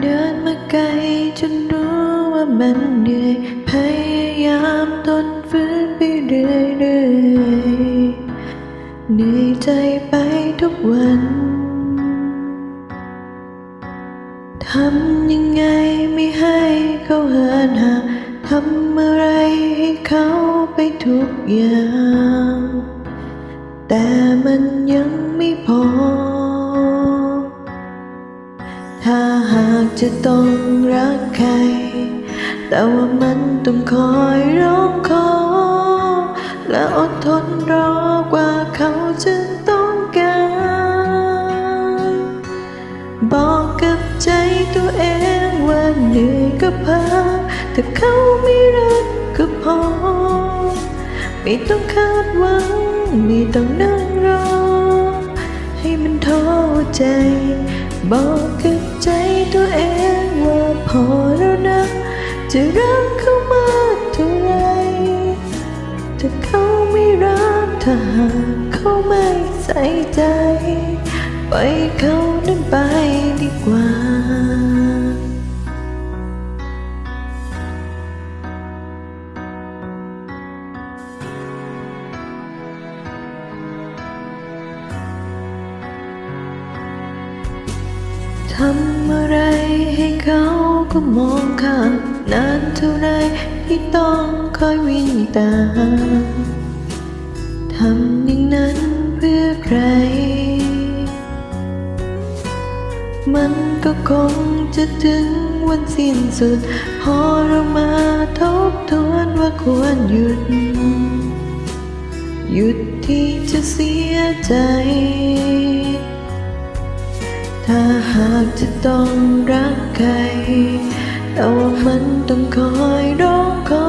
เดินมาไกลจนรู้ว่ามันเหนื่อย พยายามทนฝืนไปเรื่อยๆเหนื่อยใจไปทุกวัน ทำยังไงไม่ให้เขาเหินห่างทำอะไรให้เขาไปทุกอย่าง แต่มันยังไม่พอ จะต้องรักใคร แต่ว่ามันต้องคอยร้องขอ และอดทนรอกว่าเขาจะต้องการ บอกกับใจตัวเองว่าเหนื่อยก็พักแต่เขาไม่รักก็พอ ไม่ต้องคาดหวัง ไม่ต้องนั่งรอ ให้มันท้อใจ บอกกับ ตัวเองว่าพอแล้วนะ จะรักเขามากเท่าไรถ้าเขาไม่รักถ้าหากเขาไม่ใส่ใจ ไปเขานั้นไปดีกว่า ทำอะไรให้เขาก็มองข้ามนานเท่าไรที่ต้องคอยวิ่งตามทำอย่างนั้นเพื่อใคร มันก็คงจะถึงวันสิ้นสุด พอเรามาทบทวนว่าควรหยุด หยุดที่จะเสียใจ ถ้าหากจะต้องรักใคร แต่ว่ามันต้องคอยร้องขอ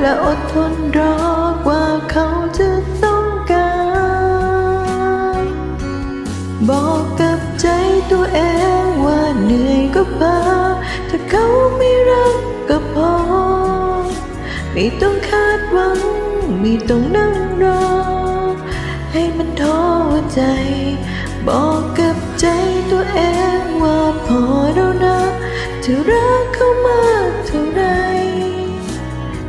และอดทนรอกว่าเขาจะต้องการ บอกกับใจตัวเองว่าเหนื่อยก็พาถ้าเขาไม่รักก็พอ ไม่ต้องคาดหวัง ไม่ต้องนั่งรอ ให้มันท้อใจ บอกกับ ตัวเองว่าพอแล้วนะจะรักเขามากเท่าไร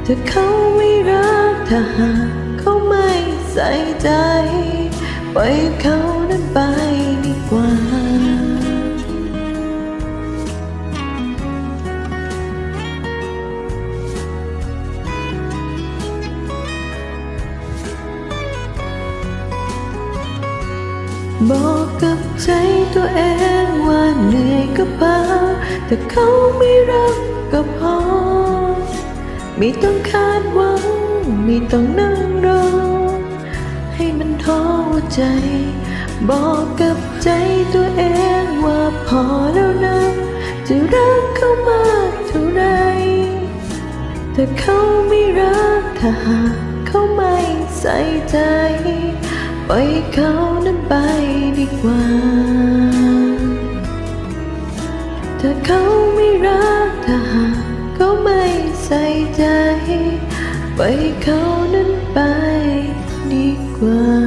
ถ้าเขาไม่รักถ้าหากเขาไม่ใส่ใจ ปล่อยเขานั้นไปดีกว่า บอกกับใจตัวเองว่าเหนื่อยก็พาแต่เขาไม่รักก็พอ ไม่ต้องคาดหวัง ไม่ต้องนั่งรอ ให้มันท้อใจ บอกกับใจตัวเองว่าพอแล้วนะ จะรักเขามากเท่าไรถ้าเขาไม่รักถ้าหากเขาไม่ใส่ใจ ล่อยเขานั้นไปดีกว่า ถ้าเขาไม่รักถ้าหากเขาไม่ใส่ใจ ปล่อยเขานั้นไปดีกว่า